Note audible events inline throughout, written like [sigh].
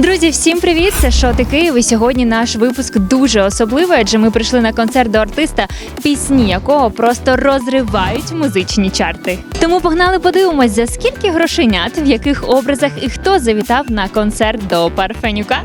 Друзі, всім привіт! Це Шоти Київ. І сьогодні наш випуск дуже особливий, адже ми прийшли на концерт до артиста, пісні якого просто розривають музичні чарти. Тому погнали подивимось, за скільки грошенят, в яких образах і хто завітав на концерт до Парфенюка.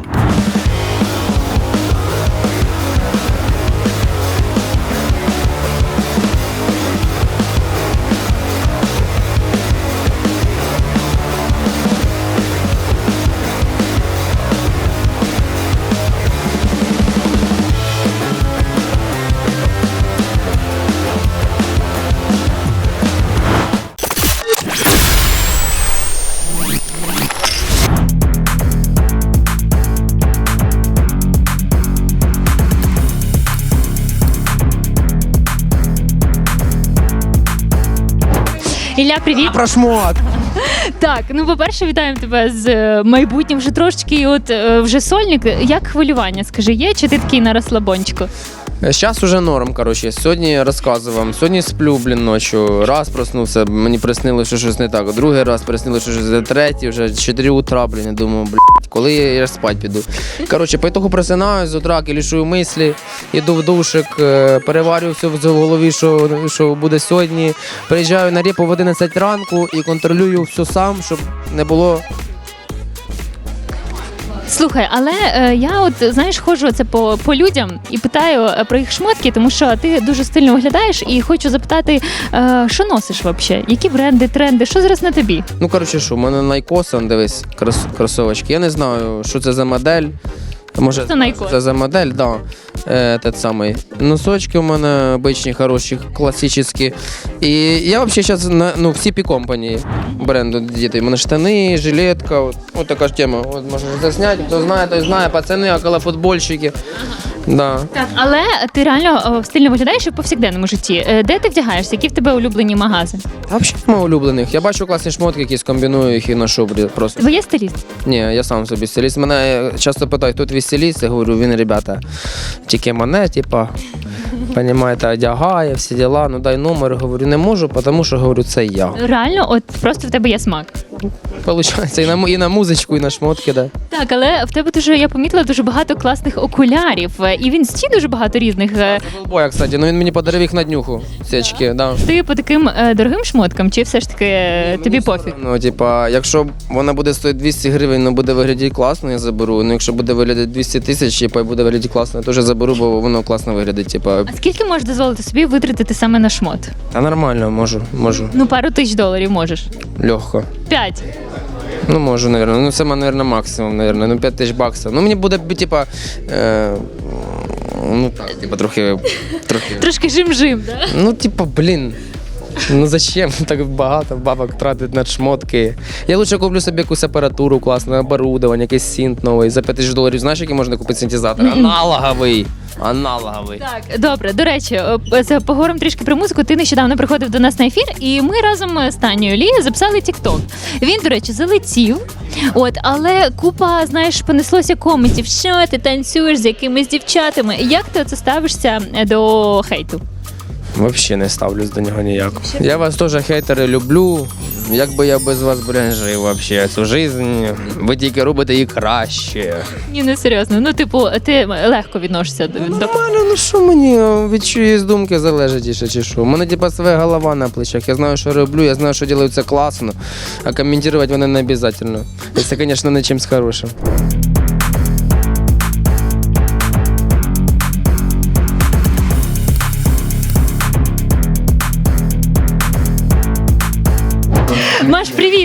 Ілля, привіт! Про шмот. Так, ну по-перше, вітаємо тебе з е, майбутнім. Вже трошки, от е, вже сольник. Як хвилювання? Скажи, є чи ти такий на розслабончику? Зараз уже норм, коротше. Сьогодні розказую. Сьогодні сплю, блін, ночі. Раз проснувся, мені приснилося, що щось не так. Другий раз приснилося, що щось не третій, вже 4 утра, блін, я думаю, блядь, коли я, спать піду. Коротше, по ітогу просинаюсь з утра, лішую мислі, іду в душик, е, переварюю все в голові, що, що буде сьогодні. Приїжджаю на репу в 11 ранку і контролюю все сам, щоб не було Слухай, але е, я от знаєш, ходжу це по, по людям і питаю е, про їх шмотки, тому що ти дуже стильно виглядаєш, і хочу запитати, е, що носиш взагалі? Які бренди, тренди, що зараз на тобі? Ну, коротше, що, у мене Найкосан, дивись, крос, кросовочки. Я не знаю, що це за модель. Може, Це Nike. це за модель, да. Е, тот самий. Носочки у мене обичні, хороші, класичні. І я взагалі зараз на ну, всі Company бренду діти. У мене штани, жилетка, от, от така ж тема. От можна засняти, хто знає, той знає, пацани, около футбольщики. Да. Так, але ти реально е, стильно виглядаєш і в повсякденному житті. Е, Де ти вдягаєшся? Які в тебе улюблені магази? А взагалі немає улюблених. Я бачу класні шмотки, якісь комбіную їх і ношу блін, просто. Твоє стиліст? Ні, я сам собі стиліст. Мене е, часто питають, хто твій стиліст? Я говорю, він, ребята, тільки мене, типа, понімаєте, одягає, всі діла, ну дай номер. Говорю, не можу, тому що говорю, це я. Реально, от просто в тебе є смак. Получається, і на, і на музичку, і на шмотки, да. Так, але в тебе дуже я помітила дуже багато класних окулярів, е, і він стій дуже багато різних. Е, Боя, кстати, ну він мені подарив їх на днюху. Ці очки, да. Ти по таким е, дорогим шмоткам, чи все ж таки е, тобі пофіг? Ну, типа, якщо вона буде стоїти 200 гривень, ну буде виглядати класно, я заберу. Ну, якщо буде виглядати 200 тисяч, і буде виглядати класно, я теж заберу, бо воно класно виглядить. Типа, А скільки можеш дозволити собі витратити саме на шмот? та нормально, можу, можу. Ну, пару тисяч доларів можеш. Легко. П'ять. Ну, можу, наверное. Ну, це, наверное, максимум, наверное. Ну, 5 тисяч баксів. Ну, мені буде, типа, е, ну, так, типа, трохи, трохи. Трошки жим-жим, да? Ну, типа, блін. Ну зачем [laughs] так багато бабок тратити на шмотки? Я лучше куплю собі якусь апаратуру, класне оборудовання, якийсь синт новий за 5 тисяч доларів. Знаєш, який можна купити синтезатор? Аналоговий. Аналоговий. Так, добре, до речі, е, це поговоримо трішки про музику. Ти нещодавно приходив до нас на ефір, і ми разом з Танією Лі записали TikTok. Він, до речі, залетів. От, але купа, знаєш, понеслося коментів, що ти танцюєш з якимись дівчатами. Як ти оце ставишся е, до хейту? Взагалі не ставлюсь до нього ніяк. Я вас теж хейтери люблю. Як би я без вас, блін, жив вообще цю жизнь. Ви тільки робите її краще. Ні, не серйозно. Ну, типу, ти легко відносишся до. до... Нормально, ну що мені від чиїсь думки залежить ще чи що? У мене типа своя голова на плечах. Я знаю, що роблю, я знаю, що роблю це класно, а коментувати вони не обов'язково. Це, звісно, не чимось хорошим.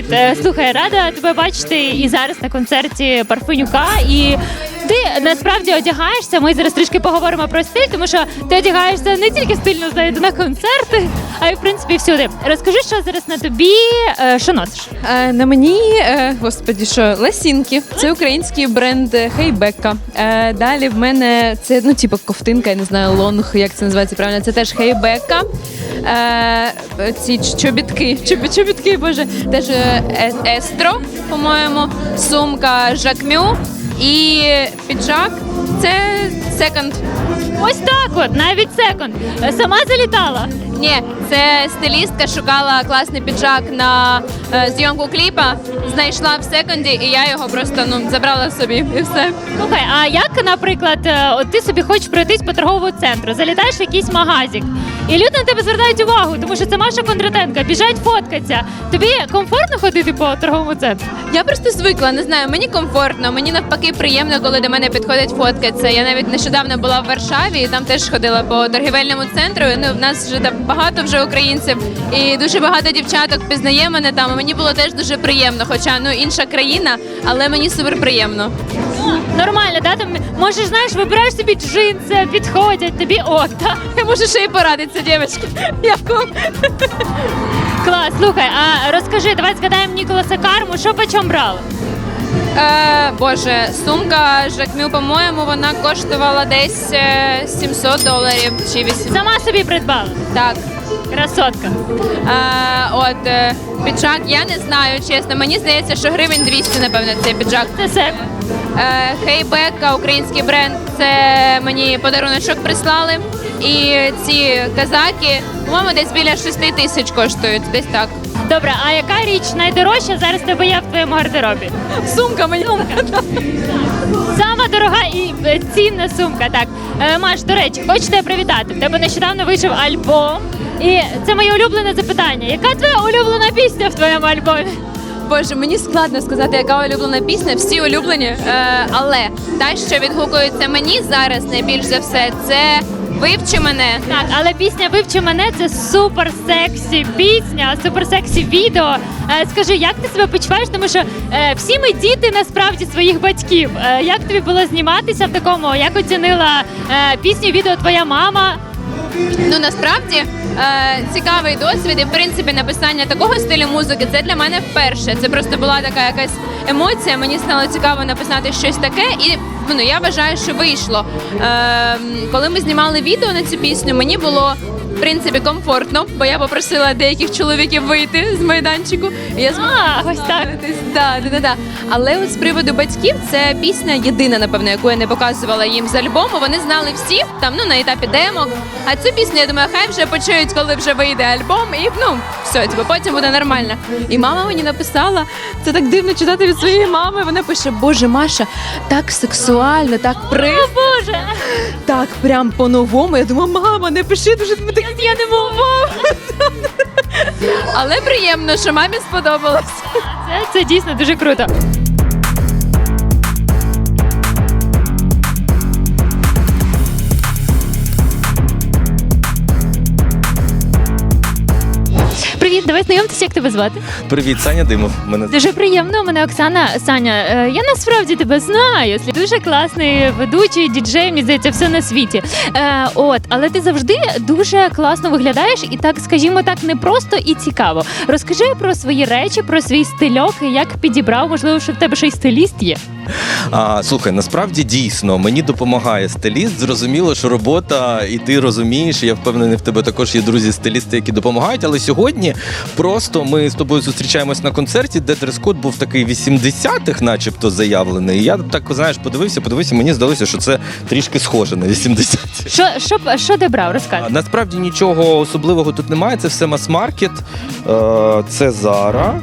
Привіт! Е, Слухай, рада тебе бачити і зараз на концерті Парфенюка. І ти насправді одягаєшся. Ми зараз трішки поговоримо про стиль, тому що ти одягаєшся не тільки стильно знаєте, на концерти, а й в принципі всюди. Розкажи, що зараз на тобі, е, що носиш? Е, На мені, е, господі, що ласінки. Це український бренд Хейбека. Е, Далі в мене це ну, типу ковтинка, я не знаю, лонг, як це називається правильно. Це теж Хейбека. Е, Ці чобітки, чобі- чобітки, боже, теж Е- Естро, по-моєму, сумка Жакмю і піджак. Це секонд. Ось так, от навіть секунд. Е, Сама залітала. Ні, це стилістка шукала класний піджак на е, зйомку кліпа. Знайшла в секонді, і я його просто ну забрала собі і все. Слухай, а як, наприклад, е, от ти собі хочеш пройтись по торговому центру, залітаєш в якийсь магазик, і люди на тебе звертають увагу, тому що це Маша Кондратенка, біжать фоткаться. Тобі комфортно ходити по торговому центру? Я просто звикла, не знаю, мені комфортно, мені навпаки приємно, коли до мене підходять фоткатися. Я навіть нещодавно була в Варшаві і там теж ходила по торгівельному центру. Ну, в нас вже там багато вже українців, і дуже багато дівчаток пізнає мене там. і Мені було теж дуже приємно, хоча ну інша країна, але мені супер приємно. Нормально, да? Там можеш, знаєш, вибираєш собі джинси, підходять, тобі ок, [laughs] да? Я можу ще й порадитися, дівчатки. [laughs] Я в ком. [laughs] Клас, слухай, а розкажи, давай згадаємо Ніколаса Карму, що по чому брали? Е, Боже, сумка Жакмю, по-моєму, вона коштувала десь е, 700 доларів чи 800. Сама собі придбала. Так. Красотка. Е, от е, піджак, я не знаю, чесно. Мені здається, що гривень 200, напевно, цей піджак. Це себе. Е, Хейбека, український бренд, це мені подаруночок прислали. І ці казаки, по-моєму, десь біля 6 тисяч коштують. Десь так. Добре, а яка річ найдорожча зараз в тебе є в твоєму гардеробі? Сумка мені. Сама дорога і е, цінна сумка. Так, Е, Маш, до речі, хочу тебе привітати. В тебе нещодавно вийшов альбом. І це моє улюблене запитання. Яка твоя улюблена пісня в твоєму альбомі? Боже, мені складно сказати, яка улюблена пісня. Всі улюблені. Е, але та, що відгукується мені зараз найбільш за все, це вивчи мене. Так, але пісня Вивчи мене це супер сексі пісня, супер сексі відео. Е, Скажи, як ти себе почуваєш? Тому що е, всі ми діти насправді своїх батьків. Е, як тобі було зніматися в такому? Як оцінила е, пісню відео твоя мама? Ну насправді е, цікавий досвід, і в принципі написання такого стилю музики це для мене вперше. Це просто була така якась емоція. Мені стало цікаво написати щось таке, і ну я вважаю, що вийшло. Е, коли ми знімали відео на цю пісню, мені було. В принципі, комфортно, бо я попросила деяких чоловіків вийти з майданчику. І я змогла А, ось так. Да, да, да, да. Але от з приводу батьків це пісня єдина, напевно, яку я не показувала їм з альбому. Вони знали всі там, ну на етапі демок. А цю пісню, я думаю, хай вже почують, коли вже вийде альбом, і ну все, типу, потім буде нормально. І мама мені написала, це так дивно читати від своєї мами. Вона пише: Боже, Маша, так сексуально, так при Боже! так прям по-новому. Я думаю, мама, не пиши дуже так. Я не можу. Але приємно, що мамі сподобалось. Це, це дійсно дуже круто. Привіт, давай знайомтеся, як тебе звати. Привіт, Саня Димов. Мене Дуже приємно. Мене Оксана. Саня, е, я насправді тебе знаю. Дуже класний ведучий, діджей, мені здається, все на світі. Е, от, але ти завжди дуже класно виглядаєш і так, скажімо так, не просто і цікаво. Розкажи про свої речі, про свій стильок, як підібрав, можливо, що в тебе ще й стиліст є. а, слухай, насправді дійсно мені допомагає стиліст. Зрозуміло, що робота, і ти розумієш. Я впевнений, в тебе також є друзі-стилісти, які допомагають. Але сьогодні просто ми з тобою зустрічаємось на концерті, де дрес-код був такий 80-х, начебто заявлений. І я так знаєш, подивився, подивився. Мені здалося, що це трішки схоже на 80-ті. Що, що, що ти брав? Розкажи. Насправді нічого особливого тут немає. Це все мас-маркет. Е, Це Зара.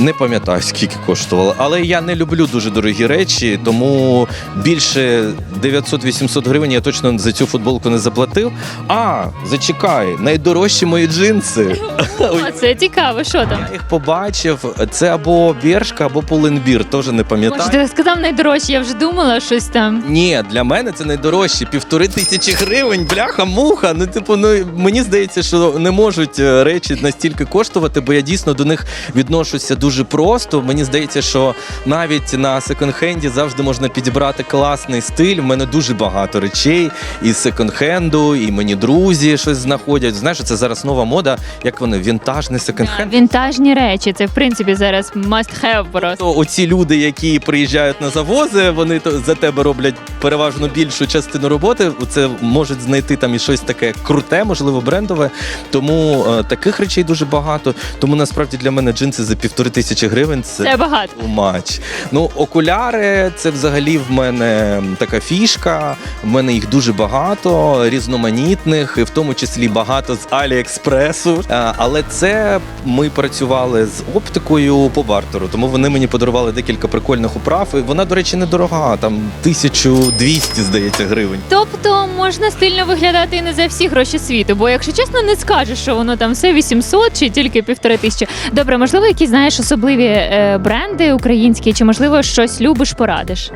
Не пам'ятаю, скільки коштувало, але я не люблю дуже дорогі речі, тому більше 900-800 гривень я точно за цю футболку не заплатив. А, зачекай, найдорожчі мої джинси. О, це цікаво, що там? Я їх побачив. Це або Бершка, або Пуленбір, теж не Може, ти сказав найдорожче, я вже думала щось там. Ні, для мене це найдорожче. Півтори тисячі гривень, бляха, муха. Ну, типу, ну мені здається, що не можуть е, речі настільки коштувати, бо я дійсно до них відношуся дуже просто. Мені здається, що навіть на секонд-хенді завжди можна підібрати класний стиль. У мене дуже багато речей із секонд-хенду, і мені друзі щось знаходять. Знаєш, це зараз нова мода, як вони вінтажний секонд-хенд. Вінтажні речі, це в принципі зараз must have просто. То оці люди, які приїжджають на завози, вони то за тебе роблять переважно більшу частину роботи. Це можуть знайти там і щось таке круте, можливо, брендове. Тому е, таких речей дуже багато. Тому насправді для мене джинси за півтори півтори тисячі гривень це Це багато. much. Ну, окуляри це взагалі в мене така фішка. В мене їх дуже багато, різноманітних, і в тому числі багато з Аліекспресу. Е, Але це ми працювали з оптикою по бартеру, тому вони мені подарували декілька прикольних управ. І вона, до речі, недорога, там 1200, здається, гривень. Тобто можна стильно виглядати і не за всі гроші світу, бо якщо чесно, не скажеш, що воно там все 800 чи тільки півтори тисячі. Добре, можливо, якісь знаєш особливі е, бренди українські, чи можливо щось любиш, порадиш?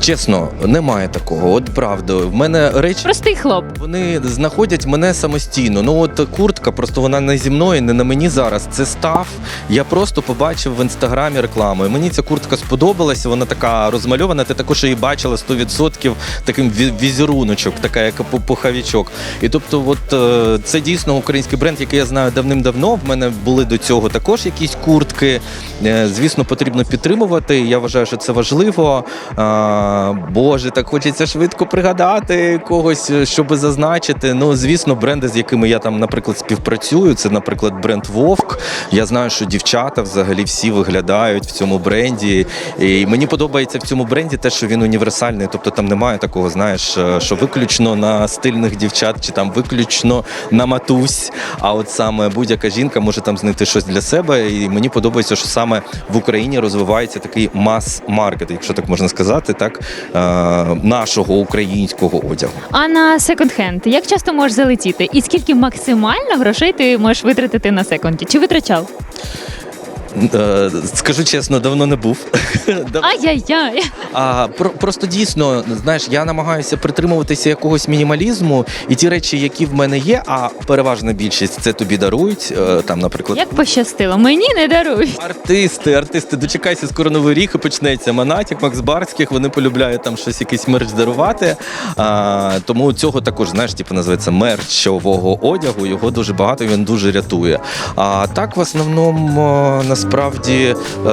Чесно, немає такого. От правда, в мене речі. Простий хлоп. Вони знаходять мене самостійно. Ну от куртка, просто вона не зі мною, не на мені зараз. Це став. Я просто побачив в інстаграмі рекламу. І мені ця куртка сподобалася. Вона така розмальована. Ти також її бачила 100% таким візеруночок, така як пу- пуховичок. І тобто, от е, це дійсно український бренд, який я знаю давним-давно. В мене були до цього також якісь куртки. Е, Звісно, потрібно підтримувати. Я вважаю, що це важливо. Боже, так хочеться швидко пригадати когось, щоб зазначити. Ну, звісно, бренди, з якими я там, наприклад, співпрацюю, це, наприклад, бренд Вовк. Я знаю, що дівчата взагалі всі виглядають в цьому бренді. І мені подобається в цьому бренді те, що він універсальний. Тобто там немає такого, знаєш, е, що виключно на стильних дівчат, чи там виключно на матусь. А от саме будь-яка жінка може там знайти щось для себе. І мені подобається, що саме в Україні розвивається такий мас-маркет, якщо так можна сказати, так е, нашого українського одягу. А на секонд-хенд як часто можеш залетіти? І скільки максимально грошей ти можеш витратити на секонді? Чи витрачав? Е, Скажу чесно, давно не був. [laughs] Ай-яй-яй. А про просто дійсно, знаєш, я намагаюся притримуватися якогось мінімалізму, і ті речі, які в мене є, а переважна більшість це тобі дарують. е, Там, наприклад, Як пощастило, мені не дарують. Артисти, артисти, дочекайся, скоро новий рік і почнеться. Манатік, Макс Барських, вони полюбляють там щось, якийсь мерч дарувати. А, тому цього також, знаєш, типу називається мерчового одягу. Його дуже багато, і він дуже рятує. А так, в основному, е, насправді, е,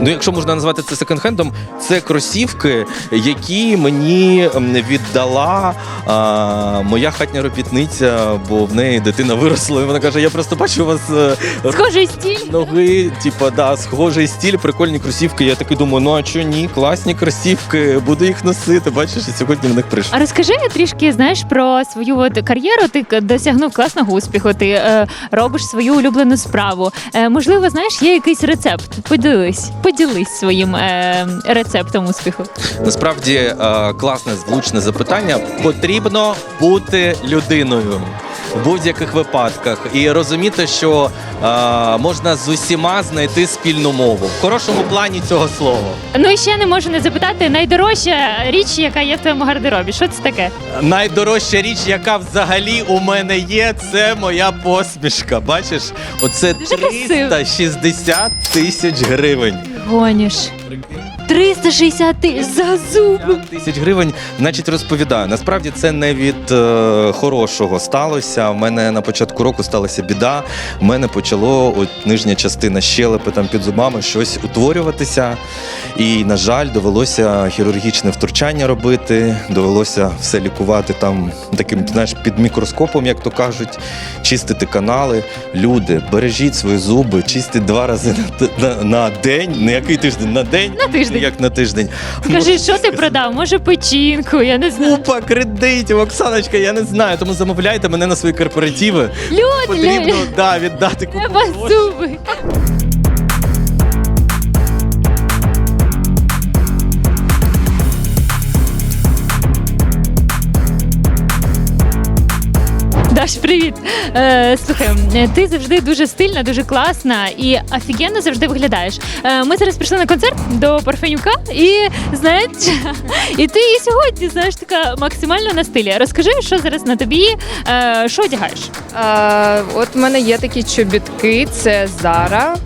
ну якщо можна назвати це секонд-хендом, це кросівки, які мені віддала а, моя хатня робітниця, бо в неї дитина виросла. І вона каже: Я просто бачу у вас. е, Схожий стіль. Ноги, типа, да, схожий стіль, прикольні кросівки. Я такий думаю, ну а чого ні? Класні кросівки, буду їх носити. Бачиш, і сьогодні в них прийшов. А розкажи трішки, знаєш, про свою от кар'єру. Ти досягнув класного успіху. Ти е, робиш свою улюблену справу. Е, можливо, знаєш, є якийсь рецепт. Поділись, поділись своїм е, рецептом успіху. Насправді е, класне влучне запитання. Потрібно бути людиною. В будь-яких випадках і розуміти, що е, можна з усіма знайти спільну мову в хорошому плані цього слова. Ну і ще не можу не запитати найдорожча річ, яка є в твоєму гардеробі. Що це таке? Найдорожча річ, яка взагалі у мене є, це моя посмішка. Бачиш, оце Дуже красиво. 360 тисяч гривень. Гоніш. 360 тисяч за зуби. Тисяч гривень, значить, розповідаю. Насправді це не від е, хорошого сталося. У мене на початку року сталася біда. У мене почало от нижня частина щелепи там під зубами щось утворюватися. І, на жаль, довелося хірургічне втручання робити. Довелося все лікувати там таким, знаєш, під мікроскопом, як то кажуть, чистити канали. Люди, бережіть свої зуби, чистіть два рази на, на, на день. на який тиждень на день. На тиждень. Як на тиждень. Скажи, що ти продав? Може, печінку? Я не знаю. Купа кредитів, Оксаночка, я не знаю. Тому замовляйте мене на свої корпоративи. Люди, Потрібно да, віддати купу. треба грошей. зуби. Даш, привіт. Е, слухай, ти завжди дуже стильна, дуже класна і офігенно завжди виглядаєш. Е, ми зараз прийшли на концерт до Парфенюка, і знаєш, [laughs] і ти і сьогодні знаєш така максимально на стилі. Розкажи, що зараз на тобі, е, що одягаєш? А, от в мене є такі чобітки, це Зара.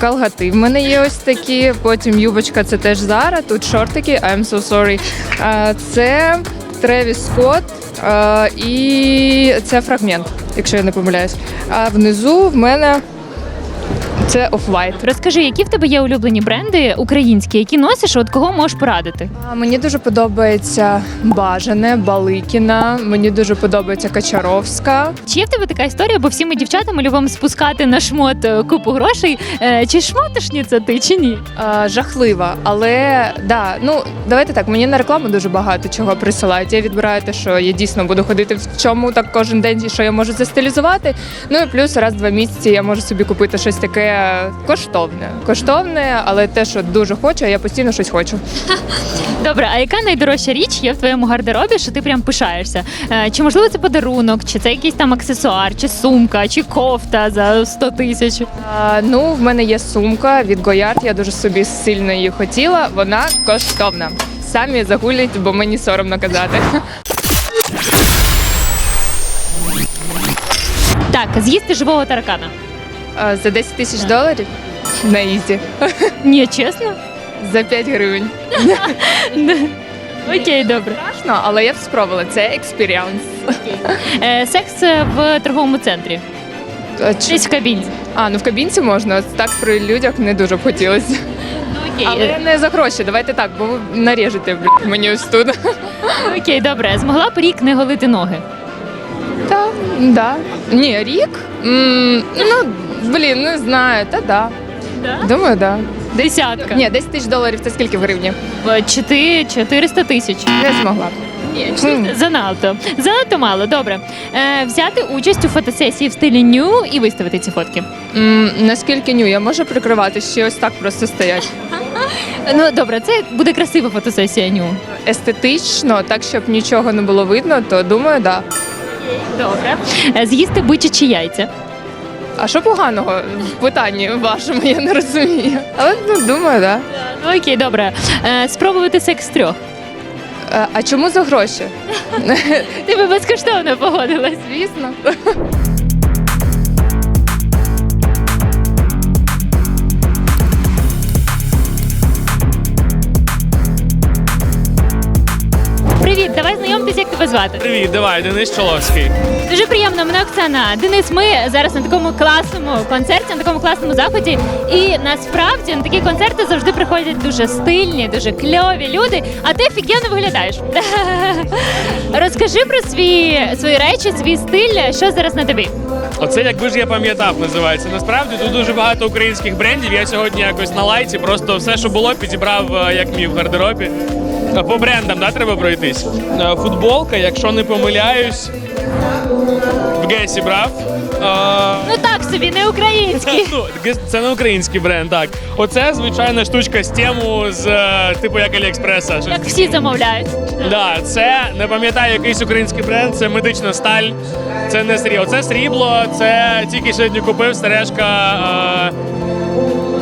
Калгати в мене є ось такі. Потім юбочка це теж Зара. Тут шортики, I'm so sorry. А, це Тревіс Скотт і це фрагмент, якщо я не помиляюсь. А внизу в мене Це офлайт. Розкажи, які в тебе є улюблені бренди українські, які носиш, от кого можеш порадити? А, Мені дуже подобається Бажане, Баликіна. Мені дуже подобається Качаровська. Чи є в тебе така історія, бо всі ми дівчатами любимо спускати на шмот е, купу грошей. Е, Чи шмотишниця ти, чи ні? А, жахлива, але да, ну давайте так. Мені на рекламу дуже багато чого присилають. Я відбираю те, що я дійсно буду ходити в чому так кожен день, і що я можу застилізувати. Ну і плюс раз в два місяці я можу собі купити щось таке коштовне. Коштовне, але те, що дуже хочу, я постійно щось хочу. [laughs] Добре, а яка найдорожча річ є в твоєму гардеробі, що ти прям пишаєшся? Е, Чи можливо це подарунок, чи це якийсь там аксесуар, чи сумка, чи кофта за 100 тисяч? А, ну, в мене є сумка від Goyard, я дуже собі сильно її хотіла. Вона коштовна. Самі загулять, бо мені соромно казати. Так, з'їсти живого таракана. А, За 10 тисяч доларів на ізі. Ні, чесно? [laughs] За 5 гривень. [laughs] Окей, добре. Страшно, але я б спробувала. Це експіріанс. Е, Секс е, в торговому центрі. А, чи- Десь в кабінці. А, ну в кабінці можна, так при людях не дуже б хотілося. Ну, окей. Але не за гроші, давайте так, бо ви наріжете блядь, мені ось тут. Окей, добре. Змогла б рік не голити ноги. Та, да. Ні, рік? М, ну, блін, не знаю, та да. Думаю, да. Десятка. Ні, 10 тисяч доларів це скільки в гривні? В Чотири, 400 тисяч. Не змогла б. Ні, занадто. Занадто мало. Добре. Е, взяти участь у фотосесії в стилі ню і виставити ці фотки. М, наскільки ню, я можу прикривати, ще ось так просто стоять. [laughs] Ну добре, це буде красива фотосесія ню. Естетично, так, щоб нічого не було видно, то думаю, да. Добре. Е, з'їсти бичачі яйця. А що поганого в питанні вашому, я не розумію. Але ну, думаю, да. Ну, окей, добре. Е, спробувати секс трьох. Е, А чому за гроші? [laughs] Ти би безкоштовно погодилась. Звісно. Тебе звати. Привіт, давай, Денис Чоловський. Дуже приємно, мене Оксана. Денис, ми зараз на такому класному концерті, на такому класному заході. І насправді на такі концерти завжди приходять дуже стильні, дуже кльові люди. А ти офігенно виглядаєш. [laughs] Розкажи про свої, свої речі, свій стиль, що зараз на тобі. Оце якби ж я пам'ятав, називається. Насправді тут дуже багато українських брендів. Я сьогодні якось на лайці, просто все, що було, підібрав е, як мій в гардеробі. По брендам, да, треба пройтись. Е, Футболка, якщо не помиляюсь, в Гесі брав. Е, Ну так собі, не український. [laughs] Ну, це не український бренд, так. Оце звичайна штучка з тему з е, типу як Аліекспреса. Як всі замовляють. Да, це не пам'ятаю якийсь український бренд, це медична сталь. Це не срібло. Це срібло, це тільки сьогодні купив сережка.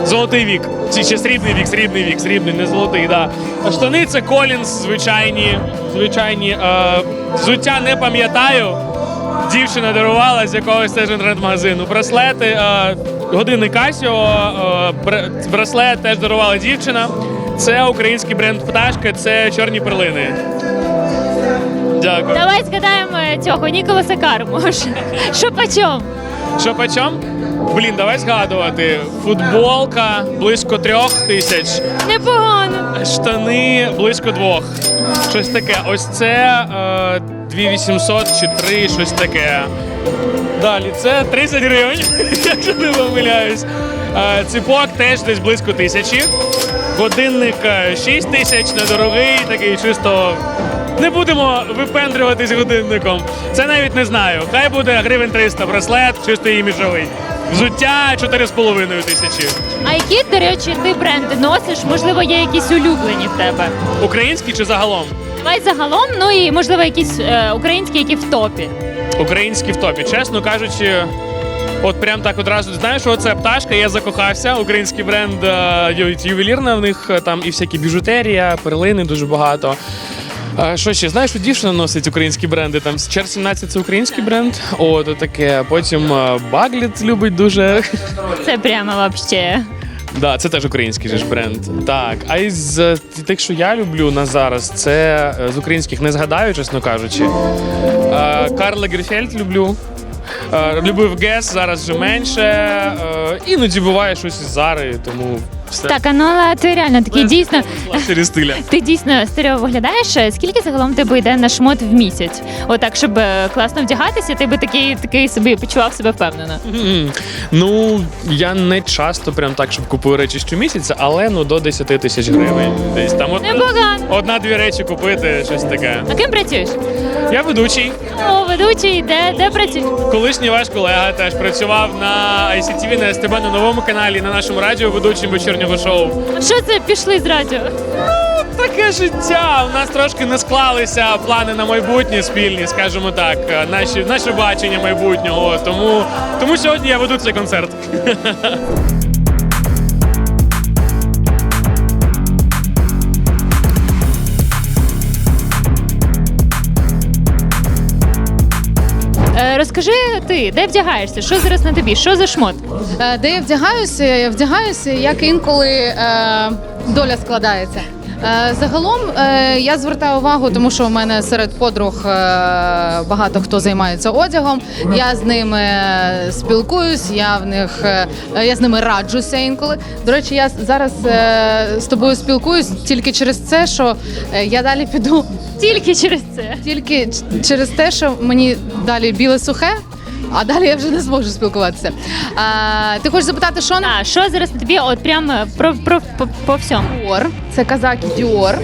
Золотий вік. Чи ще срібний вік, срібний вік, срібний, не золотий, да. Штани це Колінс, звичайні. звичайні. Е, взуття не пам'ятаю. Дівчина дарувала з якогось теж інтернет-магазину. Браслети, е, годинник Casio, е, браслет теж дарувала дівчина. Це український бренд пташка, це чорні перлини. Дякую. Давай згадаємо цього Ніколаса Карму. Що почом? Що почем? Блін, давай згадувати. Футболка близько трьох тисяч, Непогано. штани близько двох. Щось таке. Ось це е, 2800 чи 3, щось таке. Далі це 30 гривень, [laughs] якщо не помиляюсь. Е, ципок теж десь близько тисячі. Годинник е, 6 тисяч, недорогий, такий чисто. Не будемо випендрюватись годинником. Це навіть не знаю. Хай буде гривень 300 браслет, чисто іміджовий. Взуття 4,5 тисячі. А які, до речі, ти бренди носиш? Можливо, є якісь улюблені в тебе? Український чи загалом? Давай загалом, ну і можливо якісь е, українські, які в топі. Український в топі. Чесно кажучи, от прям так одразу знаєш, що це пташка, я закохався. Український бренд е, ю- ювелірна в них е, там і всякі біжутерія, перлини дуже багато. Що ще? Знаєш, що дівчина носить українські бренди? Там Чер 17 це український бренд. О, то таке. Потім е, Багліт любить дуже. Це прямо вообще. Да, це теж український же ж бренд. Так, а із е, тих, що я люблю на зараз, це е, з українських не згадаю, чесно кажучи. Карла Гріфельд люблю. Любив Гес, зараз вже менше. Іноді буває щось із Зари, тому все. Так, а ну але ти реально такий дійсно. Стиля. [laughs] Ти дійсно стерео виглядаєш. Скільки загалом тебе йде на шмот в місяць? Отак, щоб е, класно вдягатися, ти би такий такий собі почував себе впевнено. М, Ну, я не часто прям так, щоб купую речі щомісяця, але ну до 10 тисяч гривень. Десь там Непогано. одна-дві речі купити, щось таке. А ким працюєш? Я ведучий. О, ведучий, де, де працюєш? Колишній ваш колега теж працював на ICTV, на СТБ, на новому каналі, на нашому радіо ведучим вечірнього шоу. Що це пішли з радіо? Таке життя. У нас трошки не склалися плани на майбутнє спільні, скажімо так, наші, наше бачення майбутнього. Тому, тому сьогодні я веду цей концерт. [laughs] розкажи ти, де вдягаєшся? Що зараз на тобі? Що за шмот? Е, Де я вдягаюся? Я вдягаюся, як інколи е, доля складається. Е, загалом е, я звертаю увагу, тому що у мене серед подруг е, багато хто займається одягом. Я з ними спілкуюсь, я в них я з ними раджуся інколи. До речі, я зараз з тобою спілкуюсь тільки через це, що я далі піду Тільки через це. тільки через те, що мені далі біле сухе. А далі я вже не зможу спілкуватися. А, ти хочеш запитати, що А що зараз тобі? От прям про, про по, по всьому. Це казаки Dior.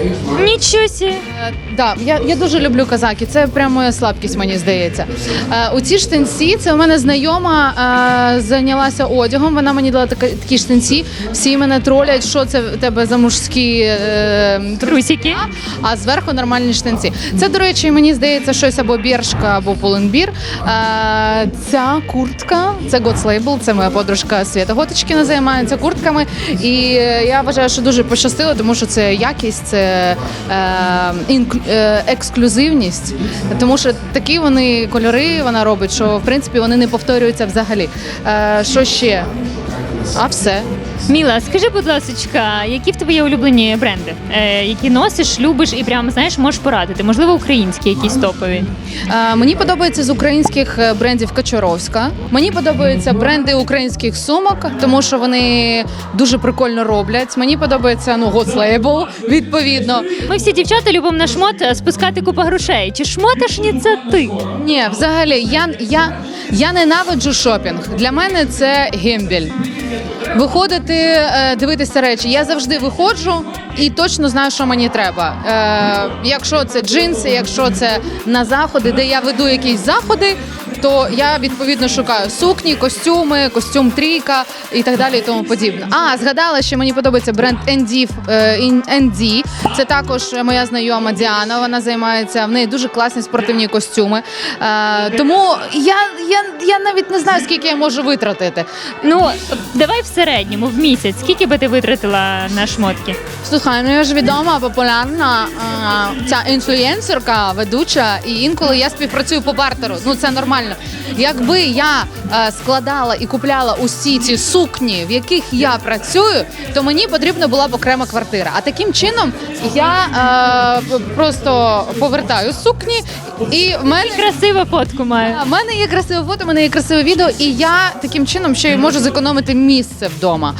Нічого сі. Е, да, я, я дуже люблю казаки. Це прямо моя слабкість, мені здається. Е, у ці штанці, це у мене знайома е, зайнялася одягом. Вона мені дала така, такі штанці. Всі мене тролять, що це в тебе за мужські е, Трусики. а зверху нормальні штанці. Це, до речі, мені здається, щось або біршка, або полонбір. Е, ця куртка, це Label, це моя подружка Свята Готочкіна займається куртками. І е, я вважаю, що дуже пощастило, тому що це якість, це е, е, ексклюзивність. Тому що такі вони кольори вона робить, що в принципі вони не повторюються взагалі. Е, що ще? А все. Міла, скажи, будь ласка, які в тебе є улюблені бренди, е, які носиш, любиш і прямо знаєш, можеш порадити? Можливо, українські якісь топові. Е, Мені подобається з українських е, брендів Качаровська. Мені подобаються бренди українських сумок, тому що вони дуже прикольно роблять. Мені подобається ну God's Label, відповідно. Ми всі дівчата любимо на шмот е, спускати купу грошей. Чи шмоташні це ти? Ні, взагалі, я, я, я ненавиджу шопінг. Для мене це гембель. Виходити, е, дивитися речі. Я завжди виходжу і точно знаю, що мені треба. Е, якщо це джинси, якщо це на заходи, де я веду якісь заходи, то я відповідно шукаю сукні, костюми, костюм трійка і так далі, і тому подібне. А згадала, що мені подобається бренд ND, е, ND. Це також моя знайома Діана. Вона займається в неї дуже класні спортивні костюми. Е, тому я, я, я навіть не знаю, скільки я можу витратити. Ну давай в середньому в місяць. Скільки би ти витратила на шмотки? Слухай, ну я ж відома, популярна е, ця інфлюєнсерка, ведуча, і інколи я співпрацюю по бартеру. Ну це нормально. Якби я е, складала і купляла усі ці сукні, в яких я працюю, то мені потрібна була б окрема квартира. А таким чином я е, просто повертаю сукні, і в мене Красиву фотку маю. у мене є красиве фото, у мене є красиве відео, і я таким чином ще й можу зекономити місце вдома.